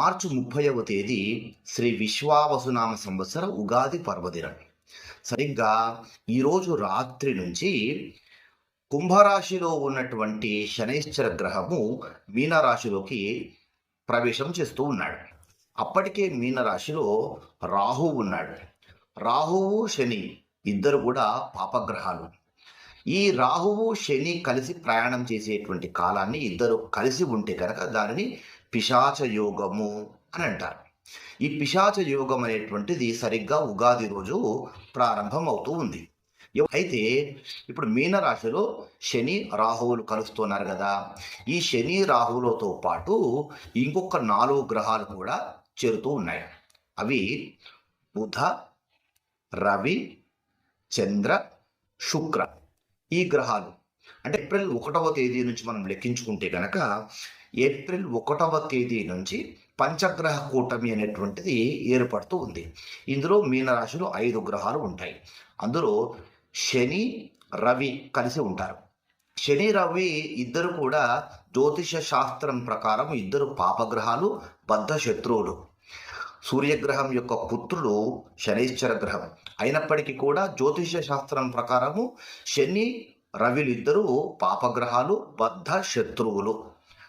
మార్చి ముప్పైవ తేదీ శ్రీ విశ్వావసునామ సంవత్సర ఉగాది పర్వదినం. సరిగ్గా ఈరోజు రాత్రి నుంచి కుంభరాశిలో ఉన్నటువంటి శనైశ్చర గ్రహము మీనరాశిలోకి ప్రవేశం చేస్తూ ఉన్నాడు. అప్పటికే మీనరాశిలో రాహువు ఉన్నాడు. రాహువు శని ఇద్దరు కూడా పాపగ్రహాలు. ఈ రాహువు శని కలిసి ప్రయాణం చేసేటువంటి కాలాన్ని ఇద్దరు కలిసి ఉంటే కనుక దానిని పిశాచ యోగము అని అంటారు. ఈ పిశాచ యోగం అనేటువంటిది సరిగ్గా ఉగాది రోజు ప్రారంభం అవుతూ ఉంది అయితే ఇప్పుడు మీనరాశిలో శని రాహువులు కలుస్తున్నారు కదా. ఈ శని రాహువులతో పాటు ఇంకొక నాలుగు గ్రహాలు కూడా చేరుతూ ఉన్నాయి. అవి బుధ రవి చంద్ర శుక్ర. ఈ గ్రహాలు అంటే ఏప్రిల్ ఒకటవ తేదీ నుంచి మనం లెక్కించుకుంటే కనుక ఏప్రిల్ ఒకటవ తేదీ నుంచి పంచగ్రహ కూటమి అనేటువంటిది ఏర్పడుతూ ఉంది. ఇందులో మీనరాశిలో ఐదు గ్రహాలు ఉంటాయి. అందులో శని రవి కలిసి ఉంటారు. శని రవి ఇద్దరు కూడా జ్యోతిష శాస్త్రం ప్రకారం ఇద్దరు పాపగ్రహాలు బద్ధ శత్రువులు. సూర్యగ్రహం యొక్క పుత్రుడు శనీశ్వర గ్రహం. అయినప్పటికీ కూడా జ్యోతిష శాస్త్రం ప్రకారము శని రవిలిద్దరూ పాపగ్రహాలు బద్ధ శత్రువులు.